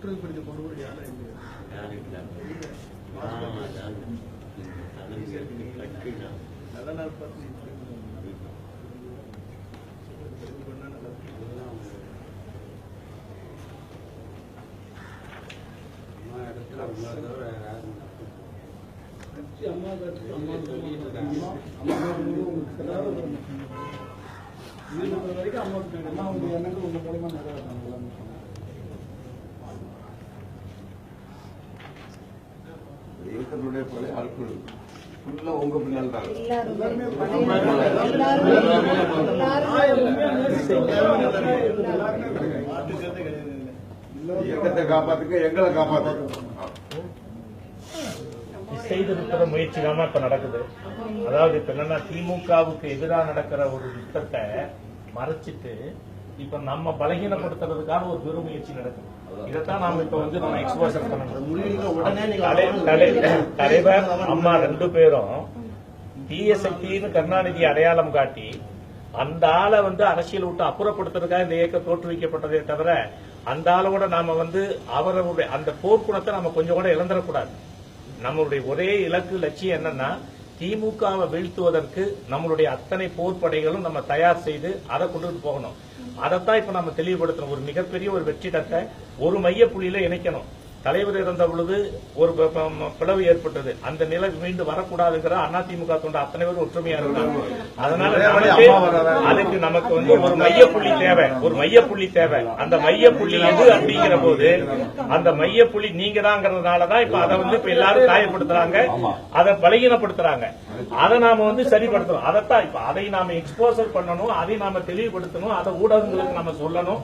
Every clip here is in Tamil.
குற்றப்படுத்தி கொண்டு போய் யாரும் இல்லை நல்ல நல்லா. அம்மா அம்மா அம்மா வரைக்கும் அம்மா அம்மா உங்க எண்ணங்கள் உங்க மூலமா நிறைவேறாங்க இயக்கத்தினுடைய பழைய ஆட்கள் ஃபுல்லா உங்க பின்னால் தான் இயக்கத்தை காப்பாத்துக்க எங்களை காப்பாத்துக்க செய்திருக்கிற முயற்சி தான் இப்ப நடக்குது. அதாவது இப்ப என்னன்னா திமுகவுக்கு எதிராக நடக்கிற ஒரு யுத்தத்தை மறைச்சிட்டு இப்ப நம்ம பலகீனப்படுத்துறதுக்காக ஒரு பெரும் முயற்சி நடக்குது இதைத்தான் நாம இப்ப வந்து நம்ம எக்ஸ்போசர் பண்ணணும். தலை- தலை- தலைவர் அம்மா ரெண்டு பேரும் தீய சக்தின்னு கருணாநிதி அடையாளம் காட்டி அந்த ஆளை வந்து அரசியல் விட்டு அப்புறப்படுத்துறதுக்காக இந்த இயக்கம் தோற்றுவிக்கப்பட்டதே தவிர அந்த ஆளோட நாம வந்து அவருடைய அந்த போர்க்குணத்தை நம்ம கொஞ்சம் கூட இழந்துடக்கூடாது. நம்மளுடைய ஒரே இலக்கு லட்சியம் என்னன்னா திமுகவை வீழ்த்துவதற்கு நம்மளுடைய அத்தனை போர்ப்படைகளும் நம்ம தயார் செய்து அதை கொண்டுட்டு போகணும். அதைத்தான் இப்ப நம்ம தெளிவுபடுத்தணும். ஒரு மிகப்பெரிய ஒரு வெற்றிடத்தை ஒரு மைய புள்ளியில இணைக்கணும். தலைவர் இறந்த பொழுது ஒரு பிளவு ஏற்பட்டது. அந்த நிலை மீண்டும் வரக்கூடாதுங்கிற அதிமுக தொண்ட அத்தனை பேர் ஒற்றுமையா இருக்காங்க அதனால அதுக்கு நமக்கு வந்து ஒரு மையப்புள்ளி தேவை. ஒரு மையப்புள்ளி தேவை. அந்த மையப்புள்ளி எது அப்படிங்கிற போது அந்த மையப்புள்ளி நீங்க தாங்கிறதுனாலதான் இப்ப அதை வந்து இப்ப எல்லாரும் காயப்படுத்துறாங்க. அதை பலகீனப்படுத்துறாங்க. அதை நாம வந்து சரிப்படுத்தணும். அதைத்தான் இப்ப அதை நாம எக்ஸ்போசர் பண்ணணும். அதை நாம தெளிவுபடுத்தணும். அதை ஊடகங்களுக்கு நம்ம சொல்லணும்.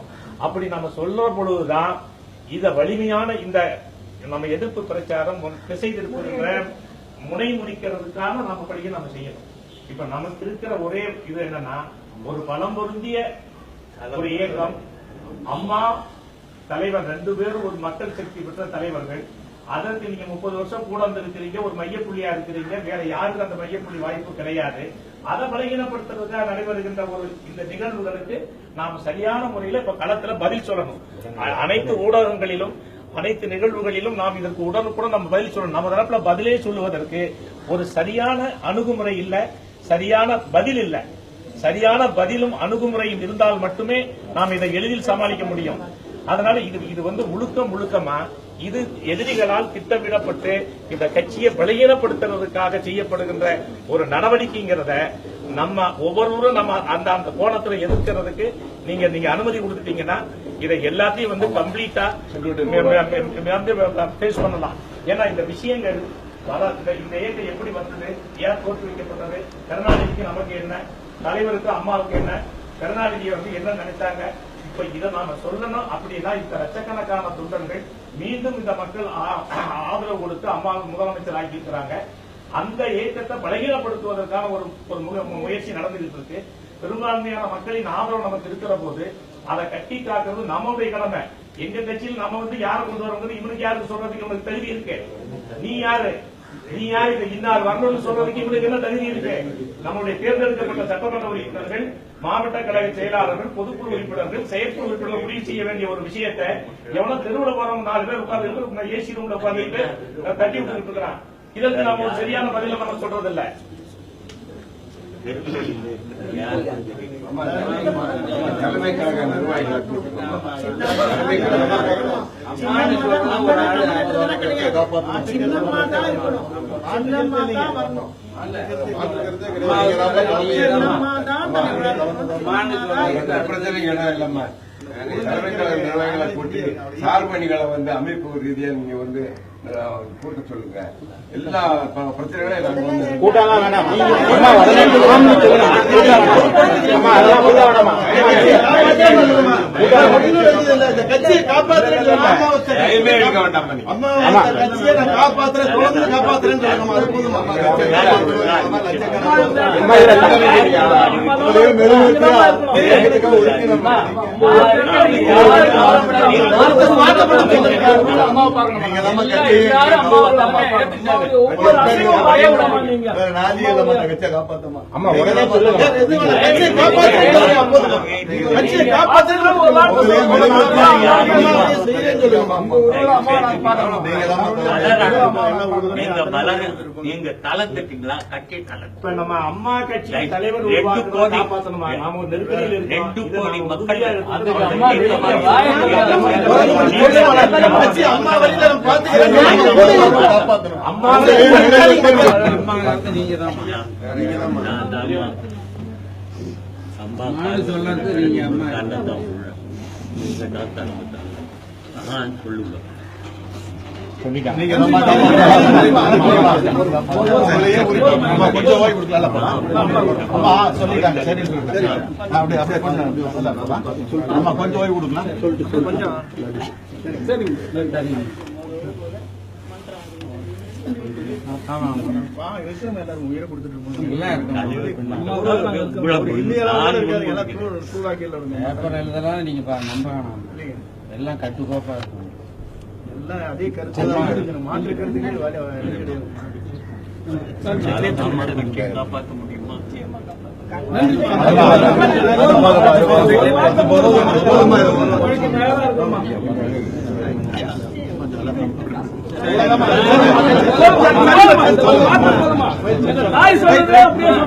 அப்படி நம்ம சொல்ற பொழுதுதான் இத வலிமையான இந்த நம்ம எதிர்ப்பு பிரச்சாரம் திசை திருப்புகின்ற முனை முடிக்கிறதுக்காக நம்ம படிக்க நம்ம செய்யணும். இப்ப நமக்கு இருக்கிற ஒரே இது என்னன்னா ஒரு பலம் பொருந்திய ஒரு இயக்கம் அம்மா தலைவர் ரெண்டு பேரும் ஒரு மக்கள் சக்தி பெற்ற தலைவர்கள் அதற்கு நீங்க முப்பது வருஷம் கூட வந்திருக்கிறீங்க ஒரு மையப்புள்ளியா இருக்கிறீங்க வேற யாருக்கு அந்த மையப்புள்ளி வாய்ப்பு கிடையாது. அதை பலகீனப்படுத்துறதுக்காக நடைபெறுகின்ற ஒரு இந்த நிகழ்வுகளுக்கு நாம் சரியான முறையில இப்ப களத்துல பதில் சொல்லணும். அனைத்து ஊடகங்களிலும் அனைத்து நிகழ்வுகளிலும் நாம் இதற்கு உடனுக்குடன் நம்ம பதில் சொல்லணும். நம்ம தரப்புல பதிலே சொல்லுவதற்கு ஒரு சரியான அணுகுமுறை இல்ல சரியான பதில் இல்ல. சரியான பதிலும் அணுகுமுறையும் இருந்தால் மட்டுமே நாம் இதை எளிதில் சமாளிக்க முடியும். அதனால இது இது வந்து முழுக்க முழுக்கமா இது எதிரிகளால் திட்டமிடப்பட்டு இந்த கட்சியை பலகீனப்படுத்துறதுக்காக செய்யப்படுகின்ற ஒரு நடவடிக்கைங்கிறத நம்ம ஒவ்வொருவரும் நம்ம அந்த அந்த கோணத்துல எதிர்க்கிறதுக்கு நீங்க நீங்க அனுமதி கொடுத்துட்டீங்கன்னா இதை எல்லாத்தையும் வந்து கம்ப்ளீட்டா ஃபேஸ் பண்ணலாம். ஏன்னா இந்த விஷயங்கள் இந்த இயக்கம் எப்படி வந்தது ஏன் தோற்றுவிக்கப்பட்டது கருணாநிதிக்கு நமக்கு என்ன தலைவருக்கு அம்மாவுக்கு என்ன கருணாநிதியை வந்து என்ன நினைச்சாங்க இப்ப இதை நாம சொல்லணும் அப்படின்னா இந்த லட்சக்கணக்கான தொண்டர்கள் மீண்டும் இந்த மக்கள் ஆதரவு கொடுத்து அம்மா முதலமைச்சர் ஆக்கி இருக்கிறாங்க அந்த இயக்கத்தை பலகீனப்படுத்துவதற்கான ஒரு ஒரு முயற்சி நடந்துகிட்டு இருக்கு பெரும்பான்மையான மக்களின் ஆதரவு நமக்கு இருக்கிற போது அதை கட்டி காக்கிறது நம்மளுடைய கடமை. எங்க கட்சியில் நம்ம வந்து யாரை கொண்டு வரோங்கிறது இவனுக்கு யாருக்கு சொல்றதுக்கு நம்மளுக்கு தகுதி இருக்கு? நீ யாரு? நீ யாரு இது இன்னார் வரணும்னு சொல்றதுக்கு இவனுக்கு என்ன தகுதி இருக்கு? நம்மளுடைய தேர்ந்தெடுக்கப்பட்ட சட்டமன்ற உறுப்பினர்கள் மாவட்ட கழக செயலாளர்கள் பொதுக்குழு உறுப்பினர்கள் செயற்குழு உறுப்பினர்கள் முடிவு செய்ய வேண்டிய ஒரு விஷயத்தை எவ்வளவு தெருவில் போறவங்க நாலு பேர் உட்கார்ந்து ஏசி ரூம்ல உட்கார்ந்துட்டு தட்டி விட்டு இருக்கிறான். இதற்கு நாம ஒரு சரியான பதில நம்ம சொல்றது இல்ல தலைமை கழக சின்னம்மா தான் இருக்கணும் இல்லம்மா நிர்வாகிகளை கூட்டி சார்பணிகளை வந்து அமைப்பு ரீதியா நீங்க வந்து கூட்ட சொல்லுங்க எல்லா பிரச்சனைகளையும் நாங்க வேணாம் கட்சியை காப்பாத்துறேன் நீங்க தலை தட்டிங்களா கட்டி தலை நம்ம அம்மா கட்சி. தலைவர் கோடி. ரெண்டு கோடி மக்கள் உறுதியா அம்மா. அம்மா சொல்றது நீங்க அம்மா. கண்ணதான் உள்ள. நீங்க தான் தலை ஆ சொல்லுங்க பேப்பர் எழுதலாம் நீங்க பா- நம்ப வேணாம் எல்லாம் கட்டுக்கோப்பா இருக்கும் எல்லாம் அதே கருத்து தான். மாற்று காப்பாற்ற முடியுமா போதுமா.